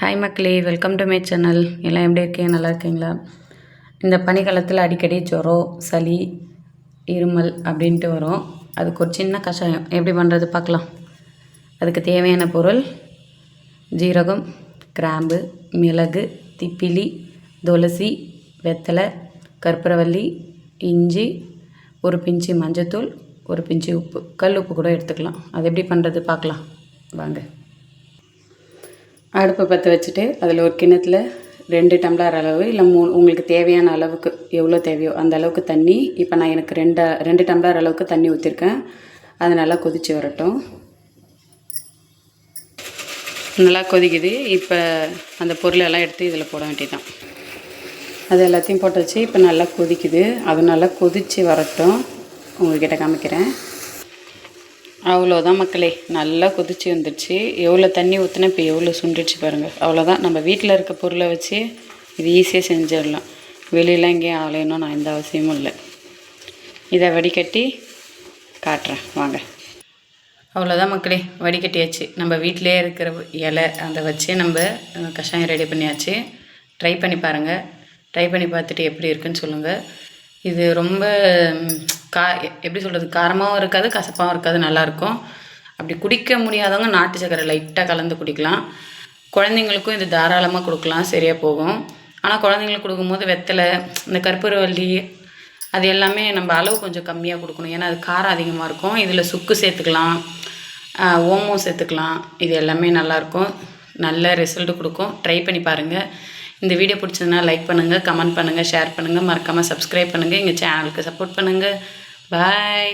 Hi மக்களே welcome to my channel எல்லாம் எப்படி இருக்கீங்க? நல்லா இருக்கீங்களா? இந்த பனிக்காலத்தில் அடிக்கடி ஜுரம் சளி இருமல் அப்படின்ட்டு வரும். அதுக்கு ஒரு சின்ன கஷாயம். எப்படி பண்ணுறது பார்க்கலாம். அதுக்கு தேவையான பொருள் ஜீரகம் கிராம்பு மிளகு திப்பிலி துளசி வெத்தலை கற்பூரவல்லி இஞ்சி ஒரு பிஞ்சு மஞ்சத்தூள் ஒரு பிஞ்சு உப்பு. கல் உப்பு கூட எடுத்துக்கலாம். அது எப்படி பண்ணுறது பார்க்கலாம். வாங்க. அடுப்பை பற்ற வச்சுட்டு அதில் ஒரு கிணத்துல ரெண்டு டம்ளர் அளவு இல்லை மூணு உங்களுக்கு தேவையான அளவுக்கு எவ்வளோ தேவையோ அந்த அளவுக்கு தண்ணி. இப்போ நான் எனக்கு ரெண்டு ரெண்டு டம்ளர் அளவுக்கு தண்ணி ஊற்றிருக்கேன் அது நல்லா கொதித்து வரட்டும். நல்லா கொதிக்குது. இப்போ அந்த பொருளெல்லாம் எடுத்து இதில் போட வேண்டியதான் அது எல்லாத்தையும் போட்டு வச்சு இப்போ நல்லா கொதிக்குது. அது நல்லா கொதித்து வரட்டும். உங்கள்கிட்ட காமிக்கிறேன். அவ்வளோதான் மக்களே நல்லா கொதிச்சு வந்துடுச்சு எவ்வளோ தண்ணி ஊற்றினா இப்போ எவ்வளோ சுண்டுச்சு பாருங்கள் அவ்வளோதான் நம்ம வீட்டில் இருக்க பொருளை வச்சு இது ஈஸியாக செஞ்சிடலாம். வெளியெலாம் எங்கேயும் ஆலையணும் நான் எந்த அவசியமும் இல்லை. இதை வடிகட்டி காட்டுறேன். வாங்க. அவ்வளோதான் மக்களே. வடிகட்டியாச்சு. நம்ம வீட்டிலே இருக்கிற இலை அதை வச்சு நம்ம கஷாயம் ரெடி பண்ணியாச்சு. ட்ரை பண்ணி பாருங்கள் ட்ரை பண்ணி பார்த்துட்டு எப்படி இருக்குன்னு சொல்லுங்கள் இது ரொம்ப கா எப்படி சொல்கிறது காரமாகவும் இருக்காது கசப்பாகவும் இருக்காது நல்லாயிருக்கும் அப்படி குடிக்க முடியாதவங்க நாட்டு சக்கரை லைட்டாக கலந்து குடிக்கலாம். குழந்தைங்களுக்கும் இது தாராளமாக கொடுக்கலாம் சரியாக போகும். ஆனால் குழந்தைங்களுக்கு கொடுக்கும்போது வெத்தலை இந்த கற்பூரவல்லி அது எல்லாமே நம்ம அளவு கொஞ்சம் கம்மியாக கொடுக்கணும். ஏன்னா அது காரம் அதிகமாக இருக்கும். இதில் சுக்கு சேர்த்துக்கலாம் ஓமம் சேர்த்துக்கலாம். இது எல்லாமே நல்லாயிருக்கும் நல்ல ரிசல்ட் கொடுக்கும். ட்ரை பண்ணி பாருங்கள் இந்த வீடியோ பிடிச்சதுன்னா லைக் பண்ணுங்கள் கமெண்ட் பண்ணுங்கள் ஷேர் பண்ணுங்கள் மறக்காமல் சப்ஸ்கிரைப் பண்ணுங்கள் எங்கள் சேனலுக்கு சப்போர்ட் பண்ணுங்கள் பாய்